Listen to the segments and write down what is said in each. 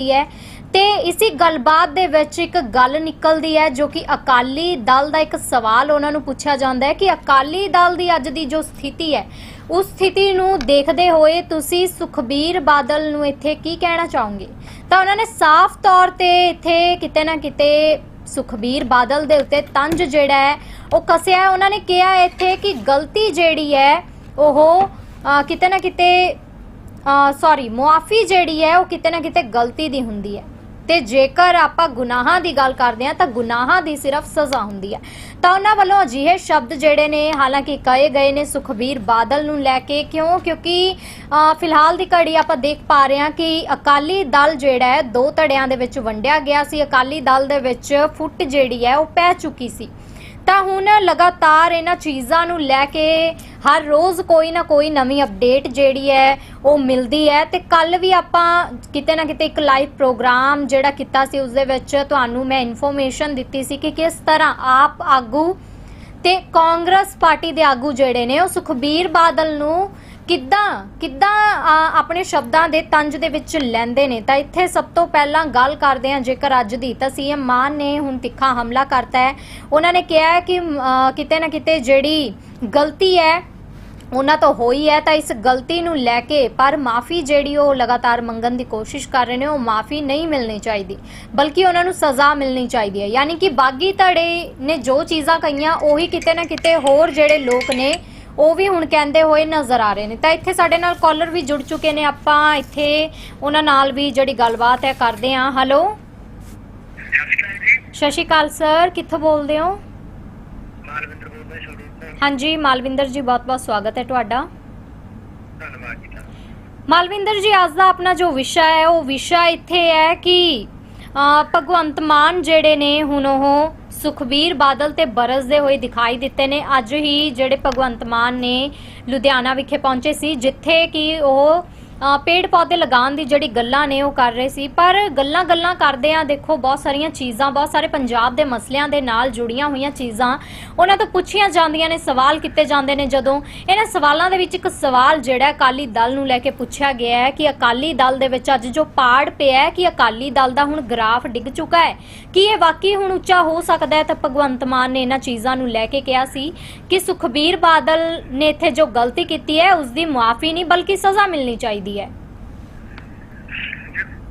ਹੈ। ਤੇ ਇਸੇ ਗੱਲਬਾਤ ਦੇ ਵਿੱਚ ਇੱਕ ਗੱਲ ਨਿਕਲਦੀ ਹੈ ਜੋ ਕਿ ਅਕਾਲੀ ਦਲ ਦਾ ਇੱਕ ਸਵਾਲ ਉਹਨਾਂ ਨੂੰ ਪੁੱਛਿਆ ਜਾਂਦਾ ਹੈ ਕਿ ਅਕਾਲੀ ਦਲ ਦੀ ਅੱਜ ਦੀ ਜੋ ਸਥਿਤੀ ਹੈ ਉਸ ਸਥਿਤੀ ਨੂੰ ਦੇਖਦੇ ਹੋਏ ਤੁਸੀਂ ਸੁਖਬੀਰ ਬਾਦਲ ਨੂੰ ਇੱਥੇ ਕੀ ਕਹਿਣਾ ਚਾਹੋਗੇ? ਤਾਂ ਉਹਨਾਂ ਨੇ ਸਾਫ਼ ਤੌਰ ਤੇ ਇੱਥੇ ਕਿਤੇ ਨਾ ਕਿਤੇ ਸੁਖਬੀਰ ਬਾਦਲ ਦੇ ਉੱਤੇ ਤੰਜ ਜਿਹੜਾ ਹੈ ਉਹ ਕੱਸਿਆ ਉਹਨਾਂ ਨੇ ਕਿਹਾ ਇੱਥੇ ਕਿ ਗਲਤੀ ਜਿਹੜੀ ਹੈ ਉਹ ਅ, ਕਿਤੇ ਨਾ ਕਿਤੇ ਸੌਰੀ ਮੁਆਫੀ ਜਿਹੜੀ ਹੈ ਉਹ ਕਿਤੇ ਨਾ ਕਿਤੇ ਗਲਤੀ ਦੀ ਹੁੰਦੀ ਹੈ। ਤੇ ਜੇਕਰ ਆਪਾਂ ਗੁਨਾਹਾਂ ਦੀ ਗੱਲ ਕਰਦੇ ਹਾਂ ਤਾਂ ਗੁਨਾਹਾਂ ਦੀ ਸਿਰਫ ਸਜ਼ਾ ਹੁੰਦੀ ਹੈ। ਤਾਂ ਉਹਨਾਂ ਵੱਲੋਂ ਅਜਿਹੇ ਸ਼ਬਦ ਜਿਹੜੇ ਨੇ, ਹਾਲਾਂਕਿ ਕਹੇ ਗਏ ਨੇ ਸੁਖਬੀਰ ਬਾਦਲ ਨੂੰ ਲੈ ਕੇ, ਕਿਉਂ? ਕਿਉਂਕਿ ਫਿਲਹਾਲ ਦੀ ਘੜੀ ਆਪਾਂ ਦੇਖ ਪਾ ਰਹੇ ਹਾਂ ਕਿ ਅਕਾਲੀ ਦਲ ਜਿਹੜਾ ਹੈ, ਦੋ ਧੜਿਆਂ ਦੇ ਵਿੱਚ ਵੰਡਿਆ ਗਿਆ ਸੀ। ਅਕਾਲੀ ਦਲ ਦੇ ਵਿੱਚ ਫੁੱਟ ਜਿਹੜੀ ਹੈ, ਉਹ ਪੈ ਚੁੱਕੀ ਸੀ। ਤਾਂ ਹੁਣ ਲਗਾਤਾਰ ਇਹਨਾਂ ਚੀਜ਼ਾਂ ਨੂੰ ਲੈ ਕੇ ਹਰ ਰੋਜ਼ ਕੋਈ ਨਾ ਕੋਈ ਨਵੀਂ ਅਪਡੇਟ ਜਿਹੜੀ ਹੈ ਉਹ ਮਿਲਦੀ ਹੈ ਤੇ ਕੱਲ ਵੀ ਆਪਾਂ ਕਿਤੇ ਨਾ ਕਿਤੇ ਇੱਕ ਲਾਈਵ ਪ੍ਰੋਗਰਾਮ ਜਿਹੜਾ ਕੀਤਾ ਸੀ ਉਸ ਦੇ ਵਿੱਚ ਤੁਹਾਨੂੰ ਮੈਂ ਇਨਫੋਰਮੇਸ਼ਨ ਦਿੱਤੀ ਸੀ ਕਿ ਕਿਸ ਤਰ੍ਹਾਂ ਆਪ ਆਗੂ ਤੇ ਕਾਂਗਰਸ ਪਾਰਟੀ ਦੇ ਆਗੂ ਜਿਹੜੇ ਨੇ ਉਹ ਸੁਖਬੀਰ ਬਾਦਲ ਨੂੰ ਕਿੱਦਾਂ ਕਿੱਦਾਂ ਆਪਣੇ ਸ਼ਬਦਾਂ ਦੇ ਤੰਜ ਦੇ ਵਿੱਚ ਲੈਂਦੇ ਨੇ? ਤਾਂ ਇੱਥੇ ਸਭ ਤੋਂ ਪਹਿਲਾਂ ਗੱਲ ਕਰਦੇ ਹਾਂ ਜੇਕਰ ਅੱਜ ਦੀ। ਤਾਂ ਸੀਐਮ ਮਾਨ ਨੇ ਹੁਣ ਤਿੱਖਾ ਹਮਲਾ ਕਰਤਾ ਹੈ। ਉਹਨਾਂ ਨੇ ਕਿਹਾ ਕਿ ਕਿਤੇ ਨਾ ਕਿਤੇ ਜਿਹੜੀ ਗਲਤੀ ਹੈ, ਉਹਨਾਂ ਤੋਂ ਹੋਈ ਹੈ, ਤਾਂ ਇਸ ਗਲਤੀ ਨੂੰ ਲੈ ਕੇ ਪਰ ਮਾਫੀ ਜਿਹੜੀ ਉਹ ਲਗਾਤਾਰ ਮੰਗਣ ਦੀ ਕੋਸ਼ਿਸ਼ ਕਰ ਰਹੇ ਨੇ, ਉਹ ਮਾਫੀ ਨਹੀਂ ਮਿਲਣੀ ਚਾਹੀਦੀ। ਬਲਕਿ ਉਹਨਾਂ ਨੂੰ ਸਜ਼ਾ ਮਿਲਣੀ ਚਾਹੀਦੀ ਹੈ। ਯਾਨੀ ਕਿ ਬਾਗੀ ਧੜੇ ਨੇ ਜੋ ਚੀਜ਼ਾਂ ਕਹੀਆਂ, ਉਹੀ ਕਿਤੇ ਨਾ ਕਿਤੇ ਹੋਰ ਜਿਹੜੇ ਲੋਕ ਨੇ ਉਹ ਵੀ ਹੁਣ ਕਹਿੰਦੇ ਹੋਏ ਨਜ਼ਰ ਆ ਰਹੇ ਨੇ। ਤਾਂ ਇੱਥੇ ਸਾਡੇ ਨਾਲ ਕਾਲਰ ਵੀ ਜੁੜ ਚੁੱਕੇ ਨੇ। ਆਪਾਂ ਇੱਥੇ ਉਹਨਾਂ ਨਾਲ ਵੀ ਜਿਹੜੀ ਗੱਲਬਾਤ ਹੈ ਕਰਦੇ ਹਾਂ। ਹੈਲੋ ਸਤਿ ਸ਼੍ਰੀ ਅਕਾਲ ਸਰ ਕਿੱਥੋਂ ਬੋਲਦੇ ਹੋ? ਮਾਲਵਿੰਦਰ ਬੋਲਦਾ ਸ਼ੁਰੂ ਤੋਂ। ਹਾਂਜੀ ਮਾਲਵਿੰਦਰ ਜੀ ਬਹੁਤ-ਬਹੁਤ ਸਵਾਗਤ ਹੈ ਤੁਹਾਡਾ। ਧੰਨਵਾਦ ਜੀ ਧੰਨਵਾਦ। ਮਾਲਵਿੰਦਰ ਜੀ ਅੱਜ ਦਾ ਆਪਣਾ ਜੋ ਵਿਸ਼ਾ ਹੈ ਉਹ ਵਿਸ਼ਾ ਇੱਥੇ ਹੈ ਕਿ ਭਗਵੰਤ ਮਾਨ ਜਿਹੜੇ ਨੇ ਹੁਣ ਉਹ ਸੁਖਬੀਰ ਬਾਦਲ ਤੇ ਬਰਸਦੇ ਹੋਏ ਦਿਖਾਈ ਦਿੱਤੇ ਨੇ। ਅੱਜ ਹੀ ਜਿਹੜੇ ਭਗਵੰਤ ਮਾਨ ਨੇ ਲੁਧਿਆਣਾ ਵਿਖੇ ਪਹੁੰਚੇ ਸੀ, ਜਿੱਥੇ ਕਿ ਉਹ ਪੇੜ ਪੌਦੇ ਲਗਾਉਣ ਦੀ ਜਿਹੜੀ ਗੱਲਾਂ ਨੇ ਉਹ ਕਰ ਰਹੇ ਸੀ, ਪਰ ਗੱਲਾਂ ਗੱਲਾਂ ਕਰਦੇ ਆ, ਦੇਖੋ ਬਹੁਤ ਸਾਰੀਆਂ ਚੀਜ਼ਾਂ, ਬਹੁਤ ਸਾਰੇ ਪੰਜਾਬ ਦੇ ਮਸਲਿਆਂ ਦੇ ਨਾਲ ਜੁੜੀਆਂ ਹੋਈਆਂ ਚੀਜ਼ਾਂ, ਉਹਨਾਂ ਤੋਂ ਪੁੱਛੀਆਂ ਜਾਂਦੀਆਂ ਨੇ, ਸਵਾਲ ਕੀਤੇ ਜਾਂਦੇ ਨੇ ਜਦੋਂ। ਇਹਨਾਂ ਸਵਾਲਾਂ ਦੇ ਵਿੱਚ ਇੱਕ ਸਵਾਲ ਜਿਹੜਾ ਅਕਾਲੀ ਦਲ ਨੂੰ ਲੈ ਕੇ ਪੁੱਛਿਆ ਗਿਆ ਹੈ ਕਿ ਅਕਾਲੀ ਦਲ ਦੇ ਵਿੱਚ ਅੱਜ ਜੋ ਪਾੜ ਪਿਆ ਹੈ ਕਿ ਅਕਾਲੀ ਦਲ ਦਾ ਹੁਣ ਗ੍ਰਾਫ ਡਿੱਗ ਚੁੱਕਾ ਹੈ। ਕੀ ਇਹ ਵਾਕਈ ਹੁਣ ਉੱਚਾ ਹੋ ਸਕਦਾ ਹੈ ਤਾਂ ਭਗਵੰਤ ਮਾਨ ਨੇ ਇਹਨਾਂ ਚੀਜ਼ਾਂ ਨੂੰ ਲੈ ਕੇ ਕਿਹਾ ਸੀ ਕਿ ਸੁਖਬੀਰ ਬਾਦਲ ਨੇ ਇੱਥੇ ਜੋ ਗਲਤੀ ਕੀਤੀ ਹੈ ਉਸ ਦੀ ਮੁਆਫੀ ਨਹੀਂ, ਬਲਕਿ ਸਜ਼ਾ ਮਿਲਣੀ ਚਾਹੀਦੀ ਹੈ।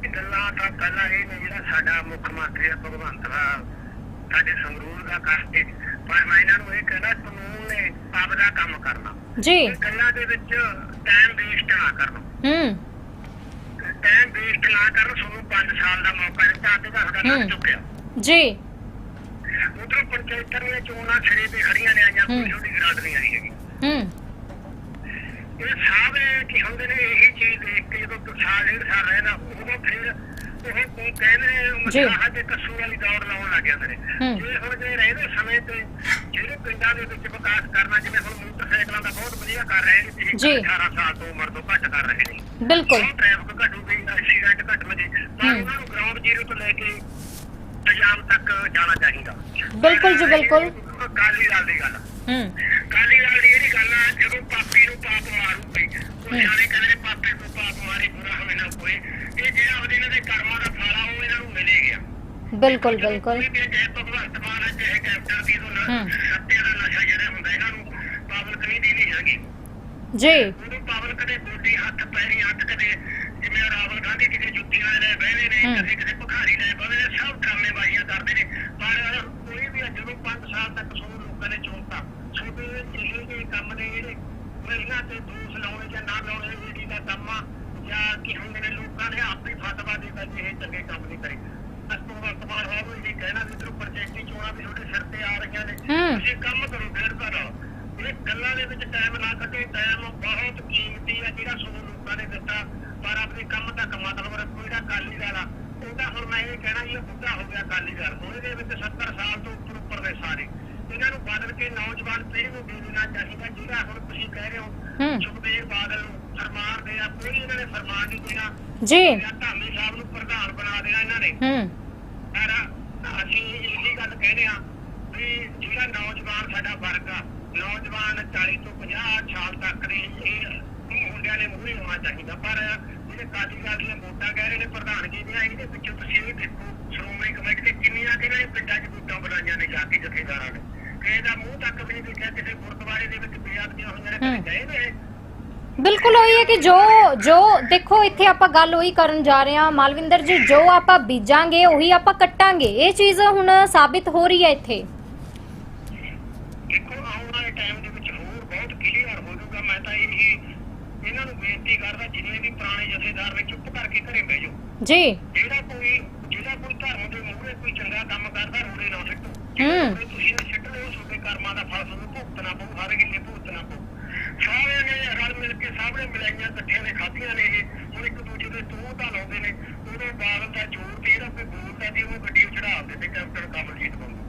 ਇਹ ਗੱਲਾਂ ਤਾਂ ਪਹਿਲਾਂ ਇਹ ਨੇ ਜਿਹੜਾ ਸਾਡਾ ਮੁੱਖ ਮੰਤਰੀ ਆ ਭਗਵੰਤ ਮਾਨ ਸਾਡੇ ਸੰਗਰੂਰ ਦਾ ਕਰਕੇ ਪਰ ਮੈਂ ਇਹਨਾਂ ਨੂੰ ਇਹ ਕਹਿਣਾ ਕਾਨੂੰਨ ਨੇ ਆਪਦਾ ਕੰਮ ਕਰਨਾ। ਜੀ। ਗੱਲਾਂ ਦੇ ਵਿੱਚ ਟਾਈਮ ਵੇਸਟ ਨਾ ਕਰਨਾ। ਹੂੰ। ਟਾਈਮ ਵੇਸਟ ਨਾ ਕਰਨ ਤੁਹਾਨੂੰ 5 ਸਾਲ ਦਾ ਮੌਕਾ ਦਿੱਤਾ ਤੇ ਤੁਹਾਡਾ ਹੂੰ। ਲੱਗ ਚੁੱਕਿਆ। ਜੀ। ਉਧਰ ਪੰਚਾਇਤਾਂ ਦੀਆਂ ਚੋਣਾਂ ਛੜੇ ਤੇ ਖੜੀਆਂ ਨੇ ਆਈਆਂ ਹੂੰ। ਕੋਈ ਛੋਟੀ ਗਰਾਡ ਨਹੀਂ ਆਈ ਹੈਗੀ। ਹੂੰ। ਇਹ ਸਾਰੇ ਕੀ ਹੁੰਦੇ ਨੇ ਇਹੀ ਚੀਜ਼ ਦੇਖ ਕੇ ਜਦੋਂ ਤੂੰ ਸਾਲ ਡੇਢ ਸਾਲ ਰਹਿਣਾ ਉਦੋਂ ਫਿਰ ਉਹ ਕੋਈ ਕਹਿੰਦੇ। ਮਸਲਾਹ ਤੇ ਕੱਸੂ ਵਾਲੀ ਦੌੜ ਲਾਉਣ ਲੱਗ ਜਾਂਦੇ ਨੇ। ਜੇ ਹੁਣ ਜੇ ਰਹਿੰਦੇ ਸਮੇਂ ਤੇ ਜਿਹੜੇ ਪਿੰਡਾਂ ਦੇ ਵਿੱਚ ਵਿਕਾਸ ਕਰਨਾ ਜਿਵੇਂ ਹੁਣ ਮੋਟਰਸਾਈਕਲਾਂ ਦਾ ਬਹੁਤ ਵਧੀਆ ਕਰ ਰਹੇ ਨੇ ਜੀ। 18 ਸਾਲ ਤੋਂ ਉਮਰ ਤੋਂ ਘੱਟ ਕਰ ਰਹੇ ਨੇ ਬਿਲਕੁਲ ਟ੍ਰੈਫਿਕ ਘਟੂਗੀ ਐਕਸੀਡੈਂਟ ਘਟਣਗੇ ਪਰ। ਉਹਨਾਂ ਨੂੰ ਗਰਾਊਂਡ ਜ਼ੀਰੋ ਤੋਂ ਲੈ ਕੇ ਨਿਜ਼ਾਮ ਤੱਕ ਜਾਣਾ ਚਾਹੀਦਾ ਬਿਲਕੁਲ ਜੀ, ਬਿਲਕੁਲ। ਕਾਲੀ ਦਲ ਦੀ ਗੱਲ ਹੂੰ ਕਾਲੀ ਦਲ ਦੀ ਜਿਹੜੀ ਗੱਲ ਆ ਜਦੋਂ ਪਾਪੀ ਪਾਪ ਮਾਰੂਗੀ ਉਹ। ਸਾਰੇ ਕਹਿੰਦੇ ਨੇ ਪਾਪੇ ਨੂੰ ਪਾਪ ਮਾਰੇ ਬੁਰਾ ਹੋਵੇ ਨਾ ਕੋਈ। ਇਹ ਜਿਹੜਾ ਉਹਦੇ ਇਹਨਾਂ ਦੇ ਕਰਮਾਂ ਦਾ ਫਲ ਆ ਉਹ ਇਹਨਾਂ ਨੂੰ ਮਿਲੇ ਗਿਆ। ਬਿਲਕੁਲ ਬਿਲਕੁਲ। ਚਾਹੇ ਭਗਵੰਤ ਮਾਨ ਹੈ ਚਾਹੇ ਕੈਪਟਨ ਦੀ ਤੋਂ। ਸੱਤੇ ਦਾ ਨਸ਼ਾ ਜਿਹੜਾ ਹੁੰਦਾ ਇਹਨਾਂ ਨੂੰ ਪਾਵਰ ਕਨੀ ਦੀ ਨਹੀਂ ਹੈਗੀ। ਜੀ ਉਹਨੂੰ ਪਾਵਰ ਕਦੇ ਗੋਡੀ ਹੱਥ ਪੈਰੀ ਹੱਥ ਕਦੇ ਜਿਵੇਂ ਰਾਹੁਲ ਗਾਂਧੀ ਕਿਤੇ ਜੁੱਤੀਆਂ ਲੈ ਬਹਿਦੇ ਨੇ ਹੂੰ। ਕਦੇ ਕਿਤੇ ਭਖਾਰੀ ਲੈ ਬਹਿਦੇ ਨੇ ਸਭ ਡਰਾਮੇਬਾਜ਼ੀਆਂ ਕਰਦੇ ਨੇ ਪਰ ਕੋਈ ਵੀ ਆ, ਜਦੋਂ 5 ਸਾਲ ਤੱਕ ਤੁਹਾਨੂੰ ਲੋਕਾਂ ਨੇ ਚੁਣਤਾ ਤੁਹਾਡੇ ਇਹ ਜਿਹੇ ਕੰਮ ਨੇ ਜਿਹੜੇ ਮਹਿਲਾ ਤੇ ਦੋਸ਼ ਲਾਉਣੇ ਜਾਂ ਨਾ ਲਾਉਣੇ ਜਿਹੜੀ ਦਾ ਕੰਮ ਆ ਜਾਂ ਕੀ ਹੁੰਦੇ ਨੇ ਲੋਕਾਂ ਨੇ ਆਪੇ ਫਤਵਾ ਦਿੱਤਾ ਜੀ ਇਹ ਚੰਗੇ ਕੰਮ ਨਹੀਂ ਕਰੇ। ਅਸ ਤੋਂ ਵਰਤਮਾਨ ਹੈ ਉਹ ਇਹ ਕਹਿਣਾ ਵੀ ਇਧਰੋਂ ਪੰਚਾਇਤੀ ਚੋਣਾਂ ਵੀ ਤੁਹਾਡੇ ਸਿਰ ਤੇ ਆ ਰਹੀਆਂ ਨੇ। ਤੁਸੀਂ ਕੰਮ ਕਰੋ ਫਿਰ ਕਰੋ ਇਹ ਗੱਲਾਂ ਦੇ ਵਿੱਚ ਟਾਈਮ ਨਾ ਕੱਢੋ ਟਾਈਮ ਬਹੁਤ ਕੀਮਤੀ ਹੈ ਜਿਹੜਾ ਤੁਹਾਨੂੰ ਲੋਕਾਂ ਨੇ ਦਿੱਤਾ। ਪਰ ਆਪਣੇ ਕੰਮ ਤੱਕ ਮਤਲਬ ਰੱਖੋ ਜਿਹੜਾ ਕਾਲੀ ਦਲ ਆ ਉਹਦਾ ਹੁਣ ਮੈਂ ਇਹ ਕਹਿਣਾ ਜੀ ਇਹ ਬੁੱਢਾ ਹੋ ਗਿਆ ਕਾਲੀ ਦਲ। ਹੁਣ ਇਹਦੇ ਵਿੱਚ 70 ਸਾਲ ਤੋਂ ਉੱਪਰ ਉੱਪਰ ਦੇ ਸਾਰੇ। ਇਹਨਾਂ ਨੂੰ ਬਦਲ ਕੇ ਨੌਜਵਾਨ ਪੀੜ੍ਹੀ ਨੂੰ ਦੇ ਦੇਣਾ ਚਾਹੀਦਾ ਜਿਹੜਾ ਹੁਣ ਤੁਸੀਂ ਕਹਿ ਰਹੇ ਹੋ ਸੁਖਬੀਰ ਬਾਦਲ ਨੂੰ ਫਰਮਾਨ ਦੇਣਾ ਕੋਈ ਇਹਨਾਂ ਨੇ ਫਰਮਾਨ ਨਹੀਂ ਦੇਣਾ ਜੀ। ਜਾਂ ਧਾਮੀ ਸਾਹਿਬ ਨੂੰ ਪ੍ਰਧਾਨ ਬਣਾ ਦੇਣਾ ਇਹਨਾਂ ਨੇ। ਹੂੰ। ਅਸੀਂ ਇਹੀ ਗੱਲ ਕਹਿੰਦੇ ਆ ਵੀ ਜਿਹੜਾ ਨੌਜਵਾਨ ਸਾਡਾ ਵਰਗ ਆ ਨੌਜਵਾਨ 40 ਤੋਂ 50 ਸਾਲ ਤੱਕ ਦੇ ਇਹ ਮੁੰਡਿਆਂ ਨੇ ਮੂਹਰੇ ਹੋਣਾ ਚਾਹੀਦਾ। ਪਰ ਜਿਹੜੇ ਕਾਲੀ ਗੱਲ ਦੀਆਂ ਵੋਟਾਂ ਕਹਿ ਰਹੇ ਨੇ ਪ੍ਰਧਾਨਗੀ ਦੀਆਂ ਇਹਦੇ ਵਿੱਚੋਂ ਤੁਸੀਂ ਇਹ ਦੇਖੋ ਸ਼੍ਰੋਮਣੀ ਕਮੇਟੀ ਦੇ ਕਿੰਨੀਆਂ ਕਿਹਨਾਂ ਨੇ ਪਿੰਡਾਂ 'ਚ ਵੋਟਾਂ ਬਣਾਈਆਂ ਨੇ ਜਾ ਕੇ ਜਥੇਦਾਰਾਂ ਨੇ। ਕਿਸੇ ਦਾ ਮੂੰਹ ਤੱਕ ਵੀ ਨਹੀਂ ਦੇਖਿਆ ਕਿਸੇ ਗੁਰਦੁਆਰੇ ਦੇ ਵਿੱਚ ਬੇਅਦਬੀਆਂ ਹੋਈਆਂ ਨੇ ਹੂੰ। ਕਦੇ ਗਏ ਨੇ ਬਿਲਕੁਲ ਉਹੀ ਹੈ ਕਿ ਜੋ ਜੋ ਦੇਖੋ ਇੱਥੇ ਆਪਾਂ ਗੱਲ ਉਹੀ ਕਰਨ ਜਾ ਰਹੇ ਹਾਂ ਮਾਲਵਿੰਦਰ ਜੀ ਜੋ ਆਪਾਂ ਬੀਜਾਂਗੇ ਉਹੀ ਆਪਾਂ ਕੱਟਾਂਗੇ। ਇਹ ਚੀਜ਼ ਹੁਣ ਸਾਬਿਤ ਹੋ ਰਹੀ ਹੈ ਇੱਥੇ। ਦੇਖੋ ਆਉਣ ਵਾਲੇ ਟਾਈਮ ਦੇ ਵਿੱਚ ਹੋਰ ਬਹੁਤ ਕਲੀਅਰ ਹੋ ਜਾਊਗਾ। ਮੈਂ ਤਾਂ ਇਹ ਇਹਨਾਂ ਨੂੰ ਬੇਨਤੀ ਕਰਦਾ ਜਿੰਨੇ ਵੀ ਪੁਰਾਣੇ ਜਥੇਦਾਰ ਨੇ ਚੁੱਪ ਕਰਕੇ ਘਰੇ ਬਹਿ ਜਾਓ। ਜੀ। ਜਿਹੜਾ ਕੋਈ ਜਿਹੜਾ ਕੋਈ ਧਰਮ ਦੇ ਮੂਹਰੇ ਕੋਈ ਚੰਗਾ ਕੰਮ ਕਰਦਾ ਰੋੜੇ ਨਾ ਸਿੱਟੋ। ਹੂੰ। ਤੁਸੀਂ ਨੇ ਸਿੱਟ ਲਿਓ ਤੁਹਾਡੇ ਕਰਮਾਂ ਦਾ ਫਲ ਤੁਹਾਨੂੰ ਭੁਗਤਣਾ ਪਊ ਭੁਗਤਣਾ ਸਾਰਿਆਂ ਨੇ ਰਲ ਮਿਲ ਕੇ ਸਾਹਮਣੇ ਮਿਲਾਈਆਂ ਇਕੱਠਿਆਂ ਨੇ ਖਾਧੀਆਂ ਨੇ ਇਹ ਹੁਣ ਇੱਕ ਦੂਜੇ ਦੇ ਤੂੰ ਤਾਂ ਲਾਉਂਦੇ ਨੇ ਉਹਦੇ ਬਾਦਲ ਦਾ ਜ਼ੋਰ ਤੇ ਜਿਹੜਾ ਕੋਈ ਬੋਲਦਾ ਤੇ ਉਹ ਗੱਡੀ ਚੜਾ ਦਿੰਦੇ ਕੈਪਟਨ ਕਮਲਜੀਤ ਵਾਂਗੂ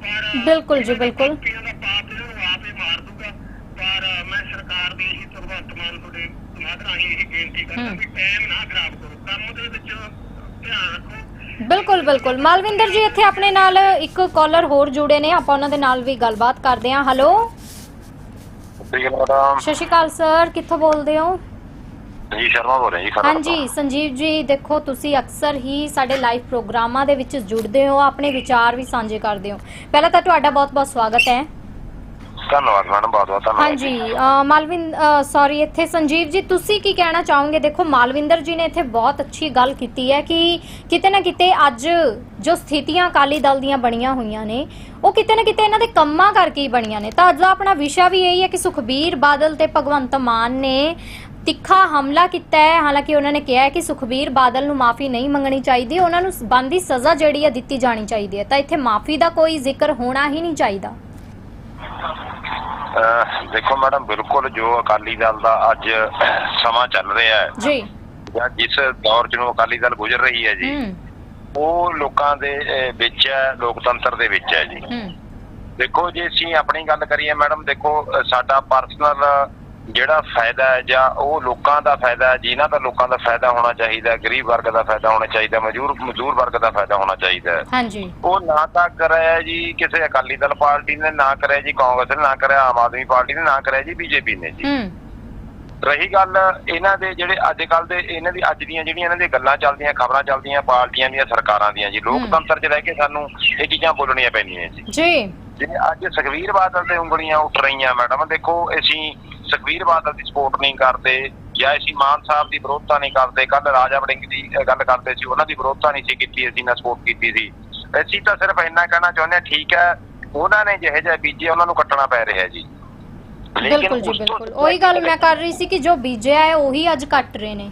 ਪਰ ਬਿਲਕੁਲ ਜੀ, ਬਿਲਕੁਲ। ਪਾਪੀਆਂ ਦਾ ਪਾਪ ਇਹਨਾਂ ਨੂੰ ਆਪੇ ਮਾਰ ਦੂਗਾ ਪਰ ਮੈਂ ਸਰਕਾਰ ਦੀ ਇਹੀ ਭਗਵੰਤ ਮਾਨ ਤੁਹਾਡੇ ਮਾਧਰਾ ਹੀ ਇਹੀ ਬੇਨਤੀ ਕਰਦਾ ਹੂੰ। ਵੀ ਟਾਈਮ ਨਾ ਖਰਾਬ ਕਰੋ ਕੰਮ ਦੇ ਵਿੱਚ ਧਿਆਨ ਰੱਖੋ ਬਿਲਕੁਲ। ਮਾਲਵਿੰਦਰ ਜੀ ਇੱਥੇ ਆਪਣੇ ਨਾਲ ਇੱਕ ਕਾਲਰ ਹੋਰ ਜੁੜੇ ਨੇ। ਆਪਾਂ ਉਹਨਾਂ ਦੇ ਨਾਲ ਵੀ ਗੱਲਬਾਤ ਕਰਦੇ ਹਾਂ। ਹੈਲੋ ਸਤਿ ਸ਼੍ਰੀ ਅਕਾਲ ਸਰ ਕਿੱਥੋਂ ਬੋਲਦੇ ਹੋ? ਜੀ ਸ਼ਰਮਾ ਬੋਲ ਰਿਹਾ ਜੀ ਹਾਂਜੀ ਸੰਜੀਵ ਜੀ ਦੇਖੋ ਤੁਸੀਂ ਅਕਸਰ ਹੀ ਸਾਡੇ ਲਾਈਵ ਪ੍ਰੋਗਰਾਮਾਂ ਦੇ ਵਿੱਚ ਜੁੜਦੇ ਹੋ ਆਪਣੇ ਵਿਚਾਰ ਵੀ ਸਾਂਝੇ ਕਰਦੇ ਹੋ। ਪਹਿਲਾਂ ਤਾਂ ਤੁਹਾਡਾ ਬਹੁਤ-ਬਹੁਤ ਸਵਾਗਤ ਹੈ। ਧੰਨਵਾਦ ਮੈਡਮ ਬਹੁਤ ਬਹੁਤ ਧੰਨਵਾਦ ਹਾਂਜੀ ਮਾਲਵਿੰਦ ਸੌਰੀ ਇੱਥੇ ਸੰਜੀਵ ਜੀ ਤੁਸੀਂ ਕੀ ਕਹਿਣਾ ਚਾਹੋਗੇ? ਦੇਖੋ ਮਾਲਵਿੰਦਰ ਜੀ ਨੇ ਇੱਥੇ ਬਹੁਤ ਅੱਛੀ ਗੱਲ ਕੀਤੀ ਹੈ ਕਿ ਕਿਤੇ ਨਾ ਕਿਤੇ ਅੱਜ ਜੋ ਸਥਿਤੀਆਂ ਅਕਾਲੀ ਦਲ ਦੀਆਂ ਬਣੀਆਂ ਹੋਈਆਂ ਨੇ ਉਹ ਕਿਤੇ ਨਾ ਕਿਤੇ ਇਹਨਾਂ ਦੇ ਕੰਮਾਂ ਕਰਕੇ ਹੀ ਬਣੀਆਂ ਨੇ। ਤਾਂ ਅੱਜ ਦਾ ਆਪਣਾ ਵਿਸ਼ਾ ਵੀ ਇਹੀ ਹੈ ਕਿ ਸੁਖਬੀਰ ਬਾਦਲ ਤੇ ਭਗਵੰਤ ਮਾਨ ਨੇ ਤਿੱਖਾ ਹਮਲਾ ਕੀਤਾ ਹੈ। ਹਾਲਾਂਕਿ ਉਹਨਾਂ ਨੇ ਕਿਹਾ ਹੈ ਕਿ ਸੁਖਬੀਰ ਬਾਦਲ ਨੂੰ ਮਾਫੀ ਨਹੀਂ ਮੰਗਣੀ ਚਾਹੀਦੀ ਉਹਨਾਂ ਨੂੰ ਬੰਦੀ ਸਜ਼ਾ ਜਿਹੜੀ ਹੈ ਦਿੱਤੀ ਜਾਣੀ ਚਾਹੀਦੀ ਹੈ। ਤਾਂ ਇੱਥੇ ਮਾਫੀ ਦਾ ਕੋਈ ਜ਼ਿਕਰ ਹੋਣਾ ਹੀ ਨਹੀਂ ਚਾਹੀਦਾ। ਦੇਖੋ ਮੈਡਮ ਬਿਲਕੁਲ ਜੋ ਅਕਾਲੀ ਦਲ ਦਾ ਅੱਜ ਸਮਾਂ ਚੱਲ ਰਿਹਾ ਹੈ ਜੀ। ਜਾਂ ਜਿਸ ਦੌਰ ਚ ਨੂੰ ਅਕਾਲੀ ਦਲ ਗੁਜ਼ਰ ਰਹੀ ਹੈ ਜੀ ਉਹ ਲੋਕਾਂ ਦੇ ਵਿੱਚ ਹੈ ਲੋਕਤੰਤਰ ਦੇ ਵਿੱਚ ਹੈ ਜੀ। ਦੇਖੋ ਜੇ ਅਸੀਂ ਆਪਣੀ ਗੱਲ ਕਰੀਏ ਮੈਡਮ ਦੇਖੋ ਸਾਡਾ ਪਰਸਨਲ ਜਿਹੜਾ ਫਾਇਦਾ ਹੈ ਜਾਂ ਉਹ ਲੋਕਾਂ ਦਾ ਫਾਇਦਾ ਹੈ ਜਿਨ੍ਹਾਂ ਦਾ ਲੋਕਾਂ ਦਾ ਫਾਇਦਾ ਹੋਣਾ ਚਾਹੀਦਾ ਹੈ, ਗਰੀਬ ਵਰਗ ਦਾ ਫਾਇਦਾ ਹੋਣਾ ਚਾਹੀਦਾ ਮਜ਼ਦੂਰ ਮਜ਼ਦੂਰ ਵਰਗ ਦਾ ਫਾਇਦਾ ਹੋਣਾ ਚਾਹੀਦਾ ਹੈ। ਹਾਂਜੀ। ਉਹ ਨਾ ਤਾਂ ਕਰਿਆ ਜੀ ਕਿਸੇ ਅਕਾਲੀ ਦਲ ਪਾਰਟੀ ਨੇ ਨਾ ਕਰਿਆ ਜੀ ਕਾਂਗਰਸ ਨੇ ਨਾ ਕਰਿਆ ਆਮ ਆਦਮੀ ਪਾਰਟੀ ਨੇ ਨਾ ਕਰਿਆ ਜੀ ਬੀਜੇਪੀ ਨੇ ਜੀ। ਹੂੰ। ਰਹੀ ਗੱਲ ਇਹਨਾਂ ਦੇ ਜਿਹੜੇ ਅੱਜ ਕੱਲ ਦੇ ਇਹਨਾਂ ਦੀ ਅੱਜ ਦੀਆਂ ਜਿਹੜੀਆਂ ਇਹਨਾਂ ਦੀਆਂ ਗੱਲਾਂ ਚੱਲਦੀਆਂ ਖਬਰਾਂ ਚੱਲਦੀਆਂ ਪਾਰਟੀਆਂ ਦੀਆਂ ਸਰਕਾਰਾਂ ਦੀਆਂ ਜੀ ਲੋਕਤੰਤਰ 'ਚ ਰਹਿ ਕੇ ਸਾਨੂੰ ਇਹ ਚੀਜ਼ਾਂ ਬੋਲਣੀਆਂ ਪੈਣੀਆਂ ਜੀ। ਜੀ। ਜਿਵੇਂ ਅੱਜ ਸੁਖਵੀਰ ਬਾਦਲ ਤੇ ਉਂਗਲੀਆਂ ਉੱਠ ਰਹੀਆਂ ਮੈਡਮ ਦੇਖੋ ਅਸੀਂ ਸੁਖਵੀਰ ਬਾਦਲ ਦੀ ਸਪੋਰਟ ਨਹੀਂ ਕਰਦੇ ਜਾਂ ਅਸੀਂ ਮਾਨ ਸਾਹਿਬ ਦੀ ਵਿਰੋਧਤਾ ਨਹੀਂ ਕਰਦੇ ਕੱਲ ਰਾਜਾ ਵੜਿੰਗ ਦੀ ਗੱਲ ਕਰਦੇ ਸੀ ਉਹਨਾਂ ਦੀ ਵਿਰੋਧਤਾ ਨਹੀਂ ਸੀ ਕੀਤੀ ਅਸੀਂ ਨਾ ਸਪੋਰਟ ਕੀਤੀ ਸੀ। ਅਸੀਂ ਤਾਂ ਸਿਰਫ ਇੰਨਾ ਕਹਿਣਾ ਚਾਹੁੰਦੇ ਹਾਂ ਠੀਕ ਹੈ ਉਹਨਾਂ ਨੇ ਜਿਹੇ ਜਿਹੇ ਬੀਜੇ ਉਹਨਾਂ ਨੂੰ ਕੱਟਣਾ ਪੈ ਰਿਹਾ ਜੀ। ਬਿਲਕੁਲ ਜੀ ਬਿਲਕੁਲ। ਉਹੀ ਗੱਲ ਮੈਂ ਕਰ ਰਹੀ ਸੀ ਕਿ ਜੋ ਬੀਜਿਆ ਹੈ ਉਹੀ ਅੱਜ ਕੱਟ ਰਹੇ ਨੇ।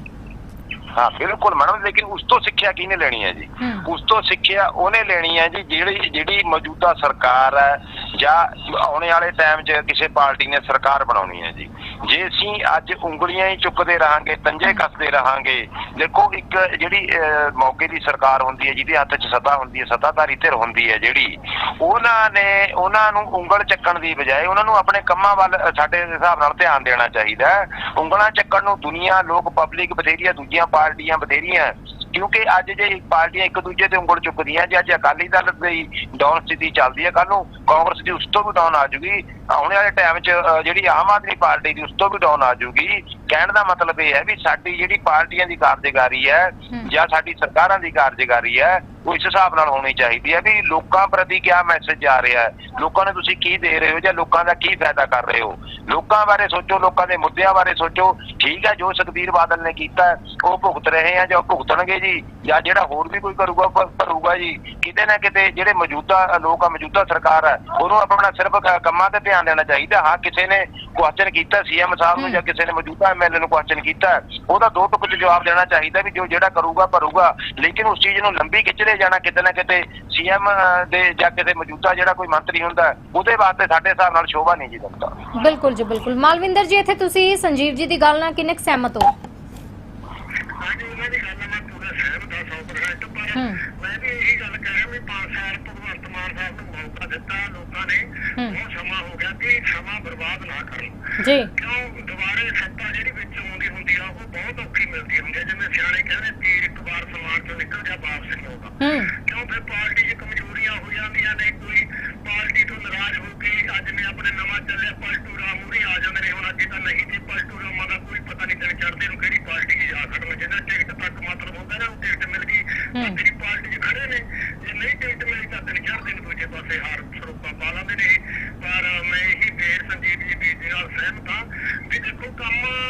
ਹਾਂ ਬਿਲਕੁਲ ਮੈਡਮ ਲੇਕਿਨ ਉਸ ਤੋਂ ਸਿੱਖਿਆ ਕਿਹਨੇ ਲੈਣੀ ਹੈ ਜੀ। ਉਸ ਤੋਂ ਸਿੱਖਿਆ ਉਹਨੇ ਲੈਣੀ ਹੈ ਜੀ ਜਿਹੜੀ ਜਿਹੜੀ ਮੌਜੂਦਾ ਸਰਕਾਰ ਹੈ ਜਾਂ ਆਉਣੇ ਵਾਲੇ ਟਾਈਮ 'ਚ ਕਿਸੇ ਪਾਰਟੀ ਨੇ ਸਰਕਾਰ ਬਣਾਉਣੀ ਹੈ ਜੀ। ਜੇ ਅਸੀਂ ਅੱਜ ਉਂਗਲੀਆਂ ਹੀ ਚੁੱਕਦੇ ਰਹਾਂਗੇ ਤੰਜੇ ਕੱਸਦੇ ਰਹਾਂਗੇ ਦੇਖੋ ਇੱਕ ਜਿਹੜੀ ਮੌਕੇ ਦੀ ਸਰਕਾਰ ਹੁੰਦੀ ਹੈ ਜਿਹਦੇ ਹੱਥ 'ਚ ਸੱਤਾ ਹੁੰਦੀ ਹੈ ਸੱਤਾਧਾਰੀ ਧਿਰ ਹੁੰਦੀ ਹੈ ਜਿਹੜੀ ਉਹਨਾਂ ਨੇ ਉਹਨਾਂ ਨੂੰ ਉਂਗਲ ਚੱਕਣ ਦੀ ਬਜਾਏ ਉਹਨਾਂ ਨੂੰ ਆਪਣੇ ਕੰਮਾਂ ਵੱਲ ਸਾਡੇ ਹਿਸਾਬ ਨਾਲ ਧਿਆਨ ਦੇਣਾ ਚਾਹੀਦਾ ਹੈ। ਉਂਗਲਾਂ ਚੱਕਣ ਨੂੰ ਦੁਨੀਆ ਲੋਕ ਪਬਲਿਕ ਬਥੇਰੀਆਂ ਦੂਜੀਆਂ ਪਾਰਟੀਆਂ ਬਥੇਰੀਆਂ ਕਿਉਂਕਿ ਅੱਜ ਜੇ ਪਾਰਟੀਆਂ ਇੱਕ ਦੂਜੇ ਤੇ ਉਂਗਲ ਚੁੱਕਦੀਆਂ, ਜੇ ਅੱਜ ਅਕਾਲੀ ਦਲ ਦੀ ਡਾਊਨ ਸਥਿਤੀ ਚੱਲਦੀ ਹੈ ਕੱਲ ਨੂੰ, ਕਾਂਗਰਸ ਦੀ ਉਸ ਤੋਂ ਵੀ ਡਾਊਨ ਆ ਜੂਗੀ। ਆਉਣੇ ਵਾਲੇ ਟਾਈਮ 'ਚ ਜਿਹੜੀ ਆਮ ਆਦਮੀ ਪਾਰਟੀ ਦੀ ਉਸ ਤੋਂ ਵੀ ਡਾਊਨ ਆ ਜੂਗੀ। ਕਹਿਣ ਦਾ ਮਤਲਬ ਇਹ ਹੈ ਵੀ ਸਾਡੀ ਜਿਹੜੀ ਪਾਰਟੀਆਂ ਦੀ ਕਾਰਜਕਾਰੀ ਹੈ। ਜਾਂ ਸਾਡੀ ਸਰਕਾਰਾਂ ਦੀ ਕਾਰਜਕਾਰੀ ਹੈ ਉਹ ਇਸ ਹਿਸਾਬ ਨਾਲ ਹੋਣੀ ਚਾਹੀਦੀ ਹੈ ਵੀ ਲੋਕਾਂ ਪ੍ਰਤੀ ਕਿਆ ਮੈਸੇਜ ਜਾ ਰਿਹਾ ਹੈ? ਲੋਕਾਂ ਨੂੰ ਤੁਸੀਂ ਕੀ ਦੇ ਰਹੇ ਹੋ ਜਾਂ ਲੋਕਾਂ ਦਾ ਕੀ ਫਾਇਦਾ ਕਰ ਰਹੇ ਹੋ? ਲੋਕਾਂ ਬਾਰੇ ਸੋਚੋ ਲੋਕਾਂ ਦੇ ਮੁੱਦਿਆਂ ਬਾਰੇ ਸੋਚੋ। ਠੀਕ ਹੈ ਜੋ ਸੁਖਬੀਰ ਬਾਦਲ ਨੇ ਕੀਤਾ ਉਹ ਭੁਗਤ ਰਹੇ ਆ ਜਾਂ ਭੁਗਤਣਗੇ ਜੀ? ਜਾਂ ਜਿਹੜਾ ਹੋਰ ਵੀ ਕੋਈ ਕਰੂਗਾ ਭਰੂਗਾ ਜੀ? ਕਿਤੇ ਨਾ ਕਿਤੇ ਜਿਹੜੇ ਮੌਜੂਦਾ ਲੋਕ ਆ ਮੌਜੂਦਾ ਸਰਕਾਰ ਹੈ ਉਹਨੂੰ ਆਪਣਾ ਸਿਰਫ ਕ- ਕੰਮਾਂ ਤੇ ਧਿਆਨ ਦੇਣਾ ਚਾਹੀਦਾ। ਹਾਂ ਕਿਸੇ ਨੇ ਕੁਐਸਚਨ ਕੀਤਾ ਸੀਐਮ ਸਾਹਿਬ ਨੂੰ ਜਾਂ ਕਿਸੇ ਨੇ ਮੌਜੂਦਾ ਐਮਐਲਏ ਨੂੰ ਕੁਐਸਚਨ ਕੀਤਾ ਉਹਦਾ ਦੋ ਟੁਕ ਜਵਾਬ ਦੇਣਾ ਚਾਹੀਦਾ ਵੀ ਜੋ ਜਿਹੜਾ ਕਰੂਗਾ ਭਰੂਗਾ। ਲੇਕਿਨ ਉਸ ਚੀਜ਼ ਨੂੰ ਲੰਬੀ ਖਿੱਚਦੇ ਜਾਣਾ ਕਿਤੇ ਨਾ ਕਿਤੇ ਸੀਐਮ ਦੇ ਜਾਂ ਕਿਤੇ ਮੌਜੂਦਾ ਜਿਹੜਾ ਕੋਈ ਮੰਤਰੀ ਹੁੰਦਾ ਉਹਦੇ ਵਾਸਤੇ ਸਾਡੇ ਹਿਸਾਬ ਨਾਲ ਸ਼ੋਭਾ ਨਹੀਂ ਜੀ ਦਿੰਦਾ ਬਿਲਕੁਲ ਜੀ ਬਿਲਕੁਲ। ਮਾਲਵਿੰਦਰ ਜੀ ਇੱਥੇ ਤੁਸੀਂ ਸੰਜੀਵ ਜੀ ਦੀ ਗੱਲ ਨਾਲ ਕਿੰਨੇ ਕੁ ਸਹਿਮਤ ਹੋ? ਹਾਂਜੀ ਉਹਨਾਂ ਦੀ ਗੱਲ ਨਾਲ ਮੈਂ ਸਹਿਮਤ ਹਾਂ 100% ਪਰ। ਮੈਂ ਵੀ ਇਹੀ ਗੱਲ ਕਰ ਰਿਹਾ ਵੀ 5 ਸਾਲ ਭਗਵੰਤ ਮਾਨ ਸਾਹਿਬ ਨੂੰ ਮੌਕਾ ਦਿੱਤਾ ਲੋਕਾਂ ਨੇ। ਬਹੁਤ ਸਮਾਂ ਹੋ ਗਿਆ ਕਿ ਸਮਾਂ ਬਰਬਾਦ ਨਾ ਕਰਨ। ਜੀ। ਕਿਉਂ? ਦੁਬਾਰੇ ਸੱਤਾ ਜਿਹੜੀ ਵਿੱਚ ਆਉਂਦੀ ਹੁੰਦੀ ਆ ਉਹ ਬਹੁਤ ਔਖੀ ਮਿਲਦੀ ਹੁੰਦੀ ਹੈ ਜਿਵੇਂ ਸਿਆਣੇ ਕਹਿੰਦੇ ਤੀਰ ਇੱਕ ਵਾਰ ਸਮਾਨ ਚੋਂ ਨਿਕਲ ਗਿਆ ਵਾਪਸ ਨਹੀਂ ਆਉਂਦਾ। ਕਿਉਂ? ਫਿਰ ਪਾਰਟੀ 'ਚ ਕਮਜ਼ੋਰੀਆਂ ਹੋ ਜਾਂਦੀਆਂ ਨੇ। ਕੋਈ ਪਾਰਟੀ ਤੋਂ ਨਾਰਾਜ਼ ਹੋ ਕੇ ਅੱਜ ਮੈਂ ਆਪਣੇ ਨਵਾਂ ਚੱਲਿਆ ਪਲਟੂ ਰਾਮ ਮੂਹਰੇ ਆ ਜਾਂਦੇ ਨੇ। ਹੁਣ ਅੱਗੇ ਤਾਂ ਨਹੀਂ ਤੇ ਪਲਟੂ ਰਾਮਾਂ ਦਾ ਕੋਈ ਪਤਾ ਨਹੀਂ ਦਿਨ ਚੜ੍ਹਦੇ ਨੂੰ ਕਿਹੜੀ ਪਾਰਟੀ 'ਚ ਜਾ ਖੜਨ ਜਿੱਦਾਂ ਤੇਰੀ ਪਾਰਟੀ 'ਚ ਖੜੇ ਨੇ ਜੇ ਨਹੀਂ ਟਿਕਟ ਮਿਲੀ ਤਾਂ ਦਿਨ ਚੜ੍ਹਦੇ ਨੇ ਦੂਜੇ ਪਾਸੇ ਹਾਰ ਸਰੋਪਾ ਪਾ ਲੈਂਦੇ ਨੇ ਪਰ ਮੈਂ ਇਹੀ ਫੇਰ ਸੰਜੀਵ ਜੀ ਦੀ ਦੇ ਨਾਲ ਸਹਿਮਤ ਹਾਂ ਵੀ ਦੇਖੋ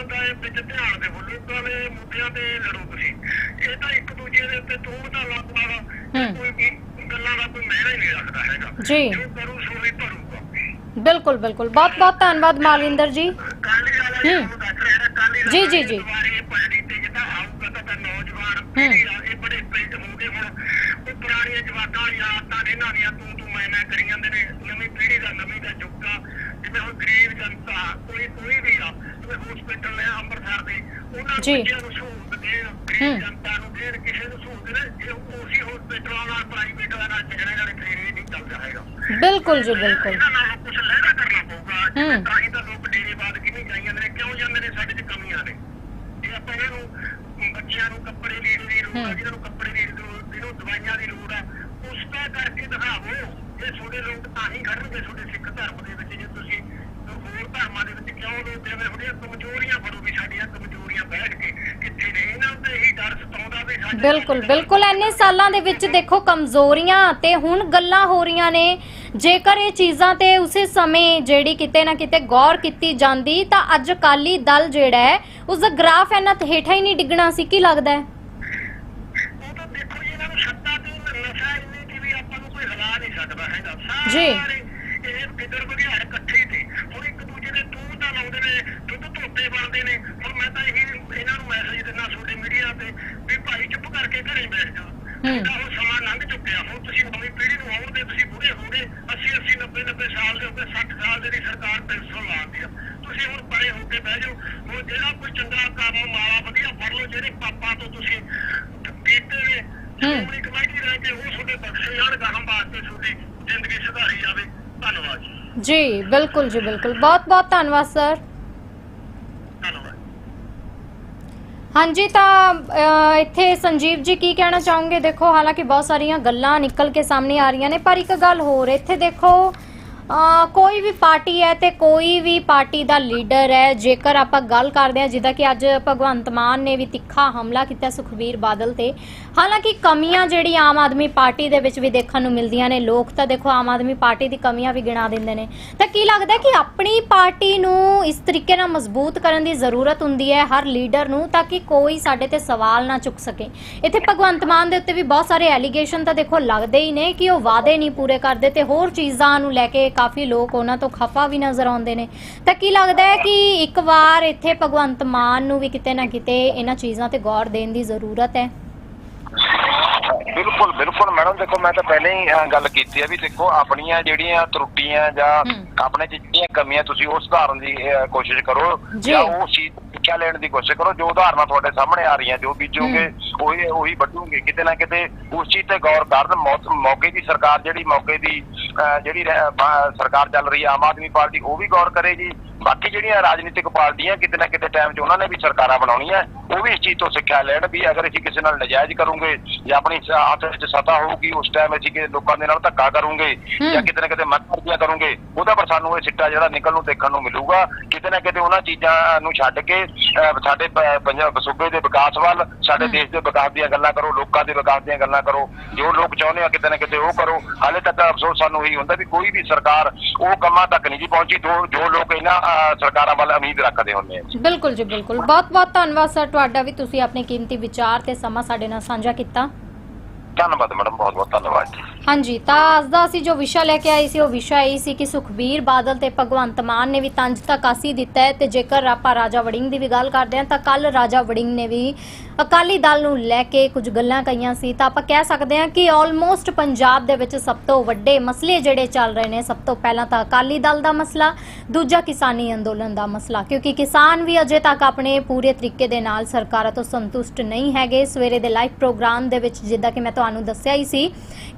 ਕੰਮ ਦਾ ਇਹ ਵਿੱਚ ਧਿਆਨ ਦੇ ਲੋਕਾਂ ਦੇ ਮੁੱਦਿਆਂ ਤੇ ਲੜੋ ਤੁਸੀਂ। ਇਹ ਤਾਂ ਇੱਕ ਦੂਜੇ ਦੇ ਉੱਤੇ ਤੂੰ ਤਾਂ ਲੱਗ ਪਾਣਾ ਹੂੰ। ਕੋਈ ਵੀ ਗੱਲਾਂ ਦਾ ਕੋਈ ਮਹਿਰਾ ਹੀ ਨਹੀਂ ਰੱਖਦਾ ਹੈਗਾ। ਜੀ। ਜੋ ਕਰੂ ਸੋ ਹੀ ਭਰੂਗਾ। ਬਿਲਕੁਲ ਬਿਲਕੁਲ। ਬਹੁਤ ਬਹੁਤ ਧੰਨਵਾਦ ਮਾਲਵਿੰਦਰ ਜੀ। ਜੀ ਜੀ, ਜੀ, ਜੀ। ਦੁਬਾਰੇ ਪਾਰਟੀ ਤੇ ਜਿੱਦਾਂ ਆਊਗਾ ਤਾਂ ਤਾਂ ਨੌਜਵਾਨ ਪੀੜ੍ਹੀ ਆ ਇਹ ਬੜੇ ਪਿੰਡ ਹੋ ਗਏ ਹੁਣ। ਉਹ ਪੁਰਾਣੀਆਂ ਜਵਾਕਾਂ ਵਾਲੀਆਂ ਆਦਤਾਂ ਨੇ ਇਹਨਾਂ ਦੀਆਂ ਤੂੰ ਤੂੰ ਮੈਂ ਮੈਂ ਕਰੀ ਜਾਂਦੇ ਨੇ। ਨਵੀਂ ਪੀੜ੍ਹੀ ਦਾ ਨਵੀਂ ਦਾ ਯੁੱਗ ਆ ਜਿਵੇਂ ਹੁਣ ਗਰੀਬ ਜਨਤਾ ਕੋਈ ਕੋਈ ਵੀ ਆ ਹਸਪੀਟਲ ਨੇ ਅੰਮ੍ਰਿਤਸਰ ਦੇ ਉਹਨਾਂ ਜੀ। ਬੱਚਿਆਂ ਨੂੰ ਸਹੂਲਤ ਦੇਣ। ਗਰੀਬ ਜਨਤਾ ਨੂੰ ਦੇਣ ਕਿਸੇ ਨੂੰ ਸਹੂਲਤ ਦੇਣ ਇਹ ਉਸੇ ਹਸਪੀਟਲਾਂ ਨਾਲ ਪ੍ਰਾਈਵੇਟ ਨਾਲ ਜਿਹੜੇ ਜਿਹੜੇ ਫੇਰ ਹੀ ਨਹੀਂ ਚੱਲਦਾ ਹੈਗਾ ਬਿਲਕੁਲ ਜੀ ਬਿਲਕੁਲ ਇਹਨਾਂ ਨਾਲ ਕੁਝ ਲਹਿਰਾ ਕਰਨਾ ਪਊਗਾ ਜਿਵੇਂ ਹੂੰ। ਤਾਂ ਹੀ ਤਾਂ ਲੋਕ ਡੇਰੇ ਬਾਦ ਕਿਵੇਂ ਜਾਈ ਜਾਂਦੇ ਨੇ ਕਿਉਂ ਜਾਂਦੇ ਨੇ ਸਾਡੇ 'ਚ ਕਮੀਆਂ ਨੇ ਜੇ ਆਪਾਂ ਇਹਨਾਂ ਨੂੰ ਬੱਚਿਆਂ ਨੂੰ ਕੱਪੜੇ ਲੀੜੇ ਦੀ ਲੋੜ ਆ ਹੂੰ। ਜਿਹਨਾਂ ਨੂੰ ਕੱਪੜੇ ਦੀ ਲੋੜ ਜਿਹਨੂੰ ਦਵਾਈਆਂ ਦੀ ਲੋੜ ਆ ਉਸ ਦਾ ਕਰਕੇ ਦਿਖਾਵੋ ਇਹ ਤੁਹਾਡੇ ਲੋਕ ਤਾਂ ਹੀ ਖੜਨਗੇ ਤੁਹਾਡੇ ਸਿੱਖ ਧਰਮ ਦੇ ਵਿੱਚ ਜੇ ਤੁਸੀਂ ਹੋਰ ਧਰਮਾਂ ਦੇ ਵਿੱਚ ਕਿਉਂ ਲੋਕ ਜਿਵੇਂ ਥੋੜੀਆਂ ਕਮਜ਼ੋਰੀਆਂ ਫੜੋ ਵੀ ਸਾਡੀਆਂ ਕਮਜ਼ੋਰੀਆਂ ਬੈਠ ਕੇ ਕਿੱਥੇ ਨੇ ਇਹਨਾਂ ਤੇ ਹੀ ਡਰ ਸਤਾਉਂਦਾ ਵੀ ਸਾਡੇ ਬਿਲਕੁਲ ਬਿਲਕੁਲ। ਐਨੇ ਸਾਲਾਂ ਦੇ ਵਿੱਚ ਦੇਖੋ ਕਮਜ਼ੋਰੀਆਂ ਤੇ ਹੁਣ ਗੱਲਾਂ ਹੋ ਰਹੀਆਂ ਨੇ। ਜੇਕਰ ਇਹ ਚੀਜ਼ਾਂ ਤੇ ਉਸੇ ਸਮੇਂ ਜਿਹੜੀ ਕਿਤੇ ਨਾ ਕਿਤੇ ਗੌਰ ਕੀਤੀ ਜਾਂਦੀ ਤਾਂ ਅੱਜ ਅਕਾਲੀ ਦਲ ਜਿਹੜਾ ਹੈ ਉਸ ਦਾ ਗ੍ਰਾਫ ਇਹਨਾਂ ਤੇ ਹੇਠਾਂ ਹੀ ਨਹੀਂ ਡਿੱਗਣਾ ਸੀ। ਕੀ ਲੱਗਦਾ ਹੈ? ਉਹ ਤਾਂ ਦੇਖੋ ਜੀ ਇਹਨਾਂ ਨੂੰ ਸੱਤਾ ਤੇ ਨਸ਼ਾ ਇੰਨੀ ਕਿ ਵੀ ਆਪਾਂ ਨੂੰ ਕੋਈ ਹਿਲਾ ਨਹੀਂ ਸਕਦਾ ਹੈਗਾ। ਜੀ। ਸਾਰੇ ਇਹ ਕਿੱਧਰ ਬਘਿਆੜ ਇਕੱਠੇ ਤੇ। ਹੁਣ ਇੱਕ ਦੂਜੇ ਦੇ ਤੂੰ ਤਾਂ ਲਾਉਂਦੇ ਨੇ ਦੁੱਧ ਧੋਤੇ ਬਣਦੇ ਨੇ। ਹੁਣ ਮੈਂ ਤਾਂ ਇਹੀ ਇਹਨਾਂ ਨੂੰ ਮੈਸੇਜ ਦਿੰਦਾ ਸੋਸ਼ਲ ਮੀਡੀਆ ਤੇ ਕਰਕੇ ਘਰੇ ਬੈਠ ਜਾਓ। ਹੂੰ। ਇਹਦਾ ਹੁਣ ਸਮਾਂ ਲੰਘ ਚੁੱਕਿਆ। ਹੁਣ ਤੁਸੀਂ ਨਵੀਂ ਪੀੜ੍ਹੀ ਨੂੰ ਆਉਣ ਦੇ ਤੁਸੀਂ ਬੁੜੇ ਹੋ ਗਏ 80 80 90 90 ਸਾਲ ਦੇ ਹੋ ਗਏ 60 ਸਾਲ ਦੇ ਦੀ ਸਰਕਾਰ ਪੈਨਸ਼ਨ ਲਾਉਂਦੀ ਆ। ਤੁਸੀਂ ਹੁਣ ਪਰੇ ਹੋ ਕੇ ਬਹਿ ਜਾਓ। ਹੁਣ ਜਿਹੜਾ ਕੋਈ ਚੰਗਾ ਕੰਮ ਮਾਲਾ ਵਧੀਆ ਫੜ ਲਓ ਜਿਹੜੇ ਪਾਪਾਂ ਤੋਂ ਤੁਸੀਂ ਕੀਤੇ ਨੇ ਸ਼੍ਰੋਮਣੀ ਕਮੇਟੀ ਰਹਿ ਕੇ ਉਹ ਤੁਹਾਡੇ ਬਖਸ਼ੇ ਜਾਣ ਗਾਹਾਂ ਵਾਸਤੇ ਤੁਹਾਡੀ ਜ਼ਿੰਦਗੀ ਸੁਧਾਰੀ ਜਾਵੇ। ਧੰਨਵਾਦ ਜੀ। ਜੀ ਬਿਲਕੁਲ ਜੀ ਬਿਲਕੁਲ। ਬਹੁਤ ਬਹੁਤ ਧੰਨਵਾਦ ਸਰ ਧੰਨਵਾਦ ਹਾਂਜੀ ਤਾਂ ਅਹ, ਇੱਥੇ ਸੰਜੀਵ ਜੀ ਕੀ ਕਹਿਣਾ ਚਾਹੋਗੇ? ਦੇਖੋ ਹਾਲਾਂਕਿ ਬਹੁਤ ਸਾਰੀਆਂ ਗੱਲਾਂ ਨਿਕਲ ਕੇ ਸਾਹਮਣੇ ਆ ਰਹੀਆਂ ਨੇ ਪਰ ਇੱਕ ਗੱਲ ਹੋਰ ਇੱਥੇ ਦੇਖੋ ਅਹ, ਕੋਈ ਵੀ ਪਾਰਟੀ ਹੈ ਤੇ ਕੋਈ ਵੀ ਪਾਰਟੀ ਦਾ ਲੀਡਰ ਹੈ ਜੇਕਰ ਆਪਾਂ ਗੱਲ ਕਰਦੇ ਹਾਂ ਜਿੱਦਾਂ ਕਿ ਅੱਜ ਭਗਵੰਤ ਮਾਨ ਨੇ ਵੀ ਤਿੱਖਾ ਹਮਲਾ ਕੀਤਾ ਸੁਖਬੀਰ ਬਾਦਲ ਤੇ ਹਾਲਾਂਕਿ ਕਮੀਆਂ ਜਿਹੜੀ ਆਮ ਆਦਮੀ ਪਾਰਟੀ ਦੇ ਵਿੱਚ ਵੀ ਦੇਖਣ ਨੂੰ ਮਿਲਦੀਆਂ ਨੇ, ਲੋਕ ਤਾਂ ਦੇਖੋ ਆਮ ਆਦਮੀ ਪਾਰਟੀ ਦੀ ਕਮੀਆਂ ਵੀ ਗਿਣਾ ਦਿੰਦੇ ਨੇ। ਤਾਂ ਕੀ ਲੱਗਦਾ ਕਿ ਆਪਣੀ ਪਾਰਟੀ ਨੂੰ ਇਸ ਤਰੀਕੇ ਨਾਲ ਮਜ਼ਬੂਤ ਕਰਨ ਦੀ ਜ਼ਰੂਰਤ ਹੁੰਦੀ ਹੈ ਹਰ ਲੀਡਰ ਨੂੰ, ਤਾਂ ਕਿ ਕੋਈ ਸਾਡੇ ਤੇ ਸਵਾਲ ਨਾ ਚੁੱਕ ਸਕੇ? ਇੱਥੇ ਭਗਵੰਤ ਮਾਨ ਦੇ ਉੱਤੇ ਵੀ ਬਹੁਤ ਸਾਰੇ ਐਲੀਗੇਸ਼ਨ ਤਾਂ ਦੇਖੋ ਲੱਗਦੇ ਹੀ ਨੇ ਕਿ ਉਹ ਵਾਅਦੇ ਨਹੀਂ ਪੂਰੇ ਕਰਦੇ ਤੇ ਹੋਰ ਚੀਜ਼ਾਂ ਨੂੰ ਲੈ ਕੇ ਕਾਫੀ ਲੋਕ ਉਹਨਾਂ ਤੋਂ ਖਫਾ ਵੀ ਨਜ਼ਰ ਆਉਂਦੇ ਨੇ। ਤਾਂ ਕੀ ਲੱਗਦਾ ਹੈ ਕਿ ਇੱਕ ਵਾਰ ਇੱਥੇ ਭਗਵੰਤ ਮਾਨ ਨੂੰ ਵੀ ਕਿਤੇ ਨਾ ਕਿਤੇ ਇਹਨਾਂ ਚੀਜ਼ਾਂ ਤੇ ਗੌਰ ਦੇਣ ਦੀ ਜ਼ਰੂਰਤ ਹੈ? ਬਿਲਕੁਲ ਬਿਲਕੁਲ ਮੈਡਮ ਦੇਖੋ ਮੈਂ ਤਾਂ ਪਹਿਲਾਂ ਹੀ ਅਹ, ਗੱਲ ਕੀਤੀ ਹੈ ਵੀ ਦੇਖੋ ਆਪਣੀਆਂ ਜਿਹੜੀਆਂ ਤਰੁੱਟੀਆਂ ਜਾਂ ਹਮ। ਆਪਣੇ 'ਚ ਜਿਹੜੀਆਂ ਕਮੀਆਂ ਤੁਸੀਂ ਉਹ ਸੁਧਾਰਨ ਦੀ ਅਹ, ਕੋਸ਼ਿਸ਼ ਕਰੋ ਜੀ। ਜਾਂ ਉਹ ਚੀਜ਼ ਸਿੱਖਿਆ ਲੈਣ ਦੀ ਕੋਸ਼ਿਸ਼ ਕਰੋ ਜੋ ਉਦਾਹਰਨਾਂ ਤੁਹਾਡੇ ਸਾਹਮਣੇ ਆ ਰਹੀਆਂ ਜੋ ਬੀਜੋਗੇ ਉਹੀ ਉਹੀ ਵੱਢੋਗੇ ਕਿਤੇ ਨਾ ਕਿਤੇ ਉਸ ਚੀਜ਼ ਤੇ ਗੌਰ ਕਰਨ ਮੌ- ਮੌਕੇ ਦੀ ਸਰਕਾਰ ਜਿਹੜੀ ਮੌਕੇ ਦੀ ਜਿਹੜੀ ਸਰਕਾਰ ਚੱਲ ਰਹੀ ਹੈ ਆਮ ਆਦਮੀ ਪਾਰਟੀ ਉਹ ਵੀ ਗੌਰ ਕਰੇ ਜੀ ਬਾਕੀ ਜਿਹੜੀਆਂ ਰਾਜਨੀਤਿਕ ਪਾਰਟੀਆਂ ਕਿਤੇ ਨਾ ਕਿਤੇ ਟਾਈਮ 'ਚ ਉਹਨਾਂ ਨੇ ਵੀ ਸਰਕਾਰਾਂ ਬਣਾਉਣੀਆਂ ਉਹ ਵੀ ਇਸ ਚੀਜ਼ ਤੋਂ ਸਿੱਖਿਆ ਲੈਣ ਵੀ ਅਗਰ ਅਸੀਂ ਕਿਸੇ ਨਾਲ ਨਜਾਇਜ਼ ਕਰੂੰਗੇ ਜਾਂ ਆਪਣੀ ਹੱਥ ਵਿੱਚ ਸਤਾ ਹੋਊਗੀ ਉਸ ਟਾਈਮ ਅਸੀਂ ਕਿ ਲੋਕਾਂ ਦੇ ਨਾਲ ਧੱਕਾ ਕਰੂੰਗੇ। ਜਾਂ ਕਿਤੇ ਨਾ ਕਿਤੇ ਮਤਵਰਤੀਆਂ ਕਰੂੰਗੇ ਉਹਦਾ ਪਰ ਸਾਨੂੰ ਇਹ ਸਿੱਟਾ ਜਿਹੜਾ ਨਿਕਲ ਨੂੰ ਦੇਖਣ ਨੂੰ ਮਿਲੂਗਾ ਕਿਤੇ ਨਾ ਕਿਤੇ ਉਹਨਾਂ ਚੀਜ਼ਾਂ ਨੂੰ ਛੱਡ ਕੇ ਸਾਡੇ ਪੰਜਾਬ ਸੂਬੇ ਦੇ ਵਿਕਾਸ ਵੱਲ ਸਾਡੇ। ਦੇਸ਼ ਦੇ ਵਿਕਾਸ ਦੀਆਂ ਗੱਲਾਂ ਕਰੋ ਲੋਕਾਂ ਦੇ ਵਿਕਾਸ ਦੀਆਂ ਗੱਲਾਂ ਕਰੋ ਜੋ ਲੋਕ ਚਾਹੁੰਦੇ ਆ ਕਿਤੇ ਨਾ ਕਿਤੇ ਉਹ ਕਰੋ ਹਾਲੇ ਤੱਕ ਅਫਸੋਸ ਸਾਨੂੰ ਇਹੀ ਹੁੰਦਾ ਵੀ ਕੋਈ ਵੀ ਸਰਕਾਰ ਉਹ ਕੰਮਾਂ ਤੱਕ ਨਹੀਂ ਜੀ ਪਹੁੰਚੀ ਜੋ ਜੋ ਲੋਕ ਇਹਨਾਂ ਸਰਕਾਰਾਂ ਵੱਲ ਉਮੀਦ ਰੱਖਦੇ ਹੁੰਦੇ ਆ ਬਿਲਕੁਲ ਜੀ ਬਿਲਕੁਲ। ਬਹੁਤ ਬਹੁਤ ਧੰਨਵਾਦ ਸਰ ਤੁਹਾਡਾ ਵੀ ਤੁਸੀਂ ਆਪਣੇ ਕੀਮਤੀ ਵਿਚਾਰ ਤੇ ਸਮਾਂ ਸਾਡੇ ਨਾਲ ਸਾਂਝਾ ਕੀਤਾ। ਧੰਨਵਾਦ ਮੈਡਮ ਬਹੁਤ ਬਹੁਤ ਧੰਨਵਾਦ ਜੀ। ਹਾਂਜੀ, ਤਾਂ ਅੱਜ ਦਾ ਅਸੀਂ ਜੋ ਵਿਸ਼ਾ ਲੈ ਕੇ ਆਏ ਸੀ, ਉਹ ਵਿਸ਼ਾ ਇਹ ਸੀ ਕਿ ਸੁਖਬੀਰ ਬਾਦਲ ਤੇ ਭਗਵੰਤ ਮਾਨ ਨੇ ਵੀ ਤੰਜ ਤੱਕ ਆਸੀ ਦਿੱਤਾ ਹੈ ਤੇ ਜੇਕਰ ਆਪਾਂ ਰਾਜਾ ਵੜਿੰਗ ਦੀ ਵੀ ਗੱਲ ਕਰਦੇ ਹਾਂ, ਤਾਂ ਕੱਲ ਰਾਜਾ ਵੜਿੰਗ ਨੇ ਵੀ ਅਕਾਲੀ ਦਲ ਨੂੰ ਲੈ ਕੇ ਕੁਝ ਗੱਲਾਂ ਕਹੀਆਂ ਸੀ। ਤਾਂ ਆਪਾਂ ਕਹਿ ਸਕਦੇ ਹਾਂ ਕਿ ਆਲਮੋਸਟ ਪੰਜਾਬ ਦੇ ਵਿੱਚ ਸਭ ਤੋਂ ਵੱਡੇ ਮਸਲੇ ਜਿਹੜੇ ਚੱਲ ਰਹੇ ਨੇ, ਸਭ ਤੋਂ ਪਹਿਲਾਂ ਤਾਂ ਅਕਾਲੀ ਦਲ ਦਾ ਮਸਲਾ, ਦੂਜਾ ਕਿਸਾਨੀ ਅੰਦੋਲਨ ਦਾ ਮਸਲਾ, ਕਿਉਂਕਿ ਕਿਸਾਨ ਵੀ ਅਜੇ ਤੱਕ ਆਪਣੇ ਪੂਰੇ ਤਰੀਕੇ ਦੇ ਨਾਲ ਸਰਕਾਰਾਂ ਤੋਂ ਸੰਤੁਸ਼ਟ ਨਹੀਂ ਹੈਗੇ। ਸਵੇਰੇ ਦੇ ਲਾਈਵ ਪ੍ਰੋਗਰਾਮ ਦੇ ਵਿੱਚ ਜਿੱਦਾਂ ਕਿ ਮੈਂ ਤੁਹਾਨੂੰ ਦੱਸਿਆ ਹੀ ਸੀ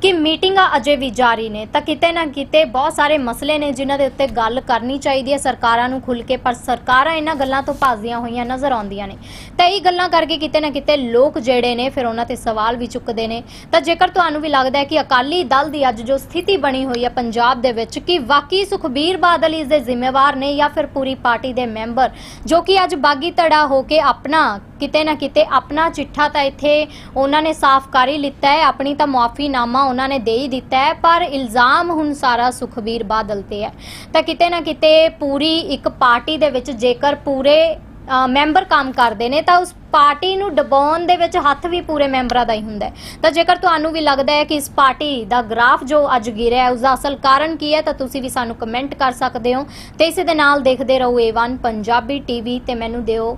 ਕਿ ਮੀਟਿੰਗਾਂ ਅਜੇ ਵੀ ਜਾਰੀ ਨੇ। ਤਾਂ ਕਿਤੇ ਨਾ ਕਿਤੇ ਬਹੁਤ ਸਾਰੇ ਮਸਲੇ ਨੇ ਜਿਨ੍ਹਾਂ ਦੇ ਉੱਤੇ ਗੱਲ ਕਰਨੀ ਚਾਹੀਦੀ ਹੈ ਸਰਕਾਰਾਂ ਨੂੰ ਖੁੱਲ ਕੇ, ਪਰ ਸਰਕਾਰਾਂ ਇਹਨਾਂ ਗੱਲਾਂ ਤੋਂ ਭੱਜਦੀਆਂ ਹੋਈਆਂ ਨਜ਼ਰ ਆਉਂਦੀਆਂ ਨੇ। ਤਾਂ ਇਹ ਗੱਲਾਂ ਕਰਕੇ ਕਿਤੇ ਨਾ ਕਿਤੇ ਲੋਕ ਜਿਹੜੇ ਨੇ ਫਿਰ ਉਹਨਾਂ ਤੇ ਸਵਾਲ ਵੀ ਚੁੱਕਦੇ ਨੇ। ਤਾਂ ਜੇਕਰ ਤੁਹਾਨੂੰ ਵੀ ਲੱਗਦਾ ਹੈ ਕਿ ਅਕਾਲੀ ਦਲ ਦੀ ਅੱਜ ਜੋ ਸਥਿਤੀ ਬਣੀ ਹੋਈ ਹੈ ਪੰਜਾਬ ਦੇ ਵਿੱਚ, ਕਿ ਵਾਕਈ ਸੁਖਬੀਰ ਬਾਦਲ ਇਸ ਦੇ ਜ਼ਿੰਮੇਵਾਰ ਨੇ ਜਾਂ ਫਿਰ ਪੂਰੀ ਪਾਰਟੀ ਦੇ ਮੈਂਬਰ, ਜੋ ਕਿ ਅੱਜ ਬਾਗੀ ਧੜਾ ਹੋ ਕੇ ਆਪਣਾ ਕਿਤੇ ਨਾ ਕਿਤੇ ਆਪਣਾ ਚਿੱਠਾ ਤਾਂ ਇੱਥੇ ਉਹਨਾਂ ਨੇ ਸਾਫ਼ ਕਰ ਹੀ ਲਿੱਤਾ ਹੈ, ਆਪਣੀ ਤਾਂ ਮੁਆਫੀਨਾਮਾ ਉਹਨਾਂ ਨੇ ਦੇ ਹੀ ਦਿੱਤਾ ਹੈ, ਪਰ ਇਲਜ਼ਾਮ ਹੁਣ ਸਾਰਾ ਸੁਖਬੀਰ ਬਾਦਲ ਤੇ ਹੈ। ਤਾਂ ਕਿਤੇ ਨਾ ਕਿਤੇ ਪੂਰੀ ਇੱਕ ਪਾਰਟੀ ਦੇ ਵਿੱਚ ਜੇਕਰ ਪੂਰੇ ਮੈਂਬਰ ਕੰਮ ਕਰਦੇ ਨੇ, ਤਾਂ ਉਸ ਪਾਰਟੀ ਨੂੰ ਡਬਾਉਣ ਦੇ ਵਿੱਚ ਹੱਥ ਵੀ ਪੂਰੇ ਮੈਂਬਰਾਂ ਦਾ ਹੀ ਹੁੰਦਾ ਤਾਂ ਜੇਕਰ ਤੁਹਾਨੂੰ ਵੀ ਲੱਗਦਾ ਹੈ ਕਿ ਇਸ ਪਾਰਟੀ ਦਾ ਗ੍ਰਾਫ ਜੋ ਅੱਜ ਗਿਰਿਆ ਹੈ, ਉਸ ਦਾ ਅਸਲ ਕਾਰਨ ਕੀ ਹੈ, ਤਾਂ ਤੁਸੀਂ ਵੀ ਸਾਨੂੰ ਕਮੈਂਟ ਕਰ ਸਕਦੇ ਹੋ। ਤੇ ਇਸੇ ਦੇ ਨਾਲ ਦੇਖਦੇ ਰਹੋ A1 ਪੰਜਾਬੀ ਟੀਵੀ ਤੇ ਮੈਨੂੰ ਦਿਓ